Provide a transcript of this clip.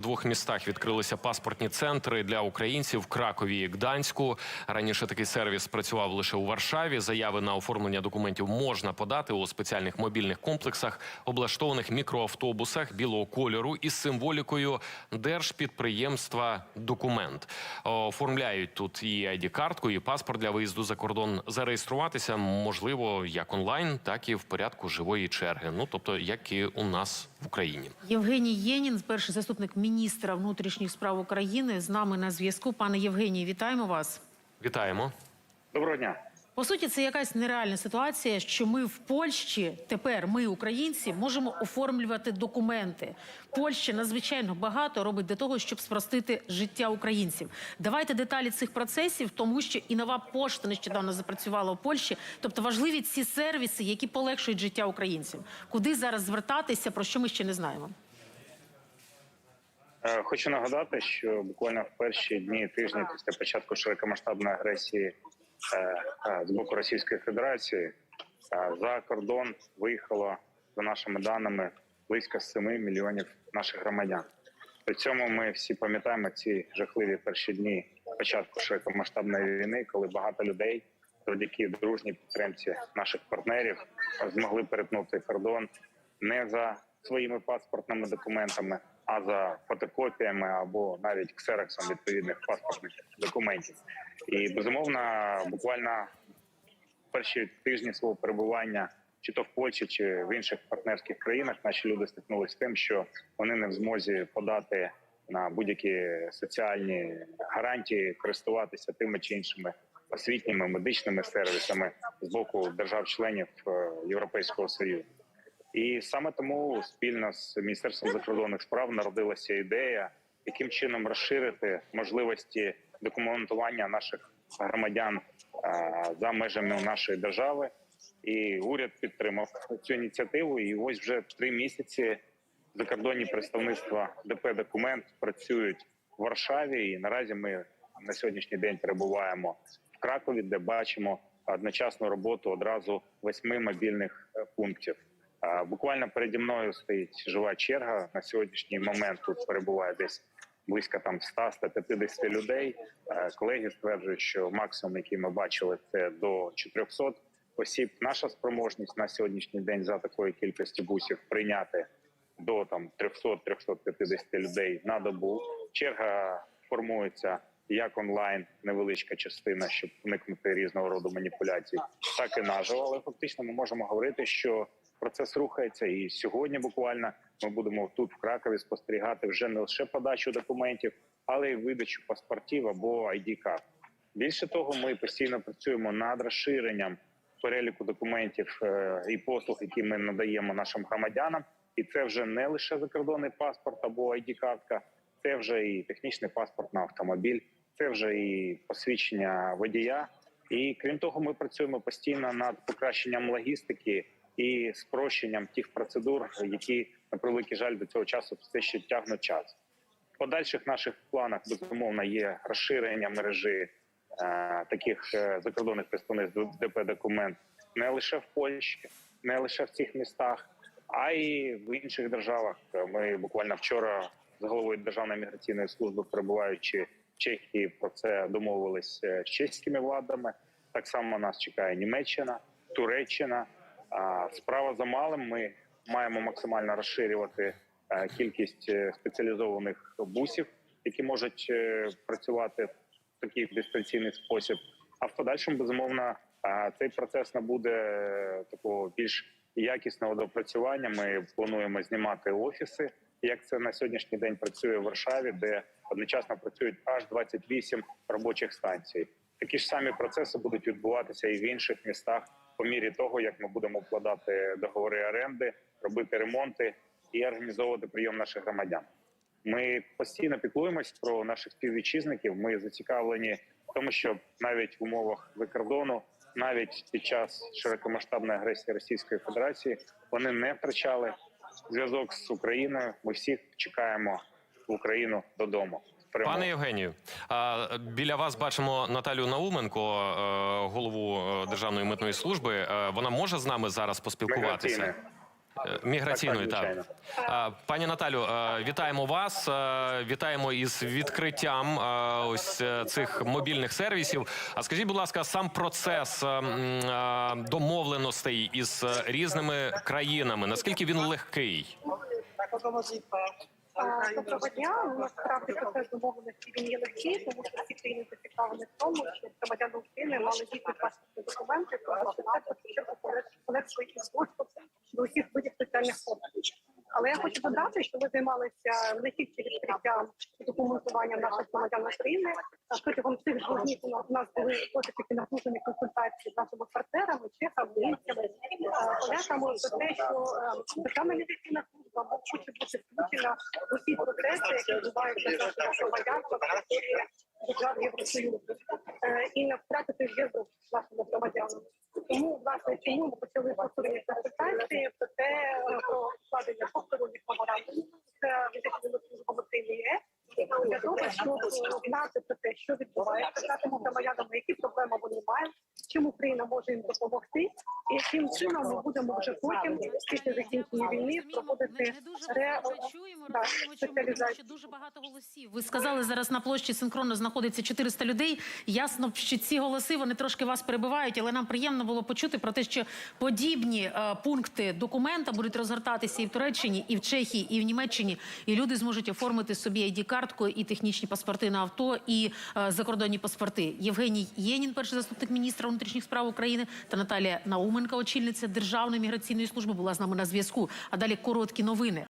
Двох містах відкрилися паспортні центри для українців в Кракові і Гданську. Раніше такий сервіс працював лише у Варшаві. Заяви на оформлення документів можна подати у спеціальних мобільних комплексах, облаштованих мікроавтобусах білого кольору із символікою держпідприємства документ. Оформляють тут і ID-картку, і паспорт для виїзду за кордон. Зареєструватися можливо як онлайн, так і в порядку живої черги. Ну тобто, як і у нас в Україні. Євгеній Єнін, перший заступник міністра внутрішніх справ України, з нами на зв'язку. Пане Євгеній, вітаємо вас. Вітаємо. Доброго дня. По суті, це якась нереальна ситуація, що ми в Польщі тепер, ми, українці, можемо оформлювати документи. Польща надзвичайно багато робить для того, щоб спростити життя українців. Давайте деталі цих процесів, тому що і нова пошта нещодавно запрацювала у Польщі. Тобто важливі ці сервіси, які полегшують життя українців. Куди зараз звертатися, про що ми ще не знаємо. Е, Хочу нагадати, що буквально в перші дні тижні після початку широкомасштабної агресії з боку Російської Федерації е, за кордон виїхало за нашими даними близько 7 мільйонів наших громадян. При цьому ми всі пам'ятаємо ці жахливі перші дні початку широкомасштабної війни, коли багато людей завдяки дружній підтримці наших партнерів змогли перетнути кордон не за своїми паспортними документами, а за фотокопіями або навіть ксероксом відповідних паспортних документів. І безумовно, буквально перші тижні свого перебування, чи то в Польщі, чи в інших партнерських країнах, наші люди стикнулися з тим, що вони не в змозі подати на будь-які соціальні гарантії, користуватися тими чи іншими освітніми медичними сервісами з боку держав-членів е, Європейського союзу. І саме тому спільно з міністерством закордонних справ народилася ідея, яким чином розширити можливості документування наших громадян е, за межами нашої держави. І уряд підтримав цю ініціативу. І ось вже три місяці закордонні представництва ДП документ працюють в Варшаві. І наразі ми на сьогоднішній день перебуваємо в Кракові, де бачимо одночасну роботу одразу восьми мобільних е, пунктів. Буквально переді мною стоїть жива черга. На сьогоднішній момент тут перебуває десь близько там 100-150 людей. Колеги стверджують, що максимум, який ми бачили, це до 400 осіб. Наша спроможність на сьогоднішній день за такої кількості бусів прийняти до там 300-350 людей на добу. Черга формується як онлайн, невеличка частина, щоб уникнути різного роду маніпуляцій, так і наживо. Але фактично ми можемо говорити, що процес рухається, і сьогодні буквально ми будемо тут в Кракові спостерігати вже не лише подачу документів, але й видачу паспортів або id карт Більше того, ми постійно працюємо над розширенням переліку документів е, і послуг, які ми надаємо нашим громадянам. І це вже не лише закордонний паспорт або id картка це вже і технічний паспорт на автомобіль, це вже і посвідчення водія. І крім того, ми працюємо постійно над покращенням логістики і спрощенням тих процедур, які на превеликий жаль до цього часу все ще тягнуть час. В подальших наших планах безумовно є розширення мережі е, таких е, закордонних представництв ДП документ не лише в Польщі, не лише в цих містах, а й в інших державах. Ми буквально вчора з головою Державної міграційної служби, перебуваючи в Чехії, про це домовились е, з чеськими владами. Так само нас чекає Німеччина, Туреччина. Справа за малим. Ми маємо максимально розширювати е, кількість е, спеціалізованих бусів, які можуть е, працювати в такий дистанційний спосіб. А в подальшому безумовно цей процес набуде такого більш якісного допрацювання. Ми плануємо знімати офіси, як це на сьогоднішній день працює в Варшаві, де одночасно працюють аж 28 робочих станцій. Такі ж самі процеси будуть відбуватися і в інших містах по мірі того, як ми будемо вкладати договори оренди, робити ремонти і організовувати прийом наших громадян. Ми постійно піклуємось про наших співвітчизників. Ми зацікавлені в тому, щоб навіть в умовах викордону, навіть під час широкомасштабної агресії Російської Федерації, вони не втрачали зв'язок з Україною. Ми всіх чекаємо в Україну додому. Перемоги. Пане Євгенію, біля вас бачимо Наталію Науменко, е, голову е, Державної митної служби. Е, Вона може з нами зараз поспілкуватися? Міграційне. Е, Міграційної, Так, так. Пані Наталю, е, вітаємо вас. е, Вітаємо із відкриттям е, ось е, цих мобільних сервісів. А скажіть, будь ласка, сам процес е, е, домовленостей із е, різними країнами, наскільки він легкий? А, Доброго дня. Насправді процес домовленості він є легкий, тому що всі країни зацікавлені в тому, щоб громадяни України мали дійсні паспортні документи, тому що це спочатку полегшує і доступ до усіх видів соціальних послуг. Але я хочу додати, що ми займалися не тільки відкриттям і документуванням наших громадян України. а Протягом цих двох днів у нас- були досить такі напружені консультації з нашими партнерами, чехами, німцями, е, поляками про те, що е, державна медицина служба хоче бути в усі процеси, які відбуваються з на території держав Євросоюзу, Е, і не втратити зв'язок з нашими. Тому власне чому ми почали повторені консультації про те, е, про складення повторних меморандумів з службами ЄС, для того, щоб е, знати про те, що відбувається з нашими громадянами, які проблеми вони Україна може їм допомогти, і яким чином ми будемо вже потім після закінчення війни проводити ре... чуємо. да, Розуміємо, що дуже багато голосів. Ви сказали зараз на площі синхронно знаходиться 400 людей. Ясно, що ці голоси вони трошки вас перебивають, але нам приємно було почути про те, що подібні е, пункти документа будуть розгортатися і в Туреччині, і в Чехії, і в Німеччині. І люди зможуть оформити собі id картку і технічні паспорти на авто, і е, закордонні паспорти. Євгеній Єнін, перший заступник міністра внутрішніх справ України, та Наталія Науменка, очільниця Державної міграційної служби, була з нами на зв'язку. А далі короткі новини.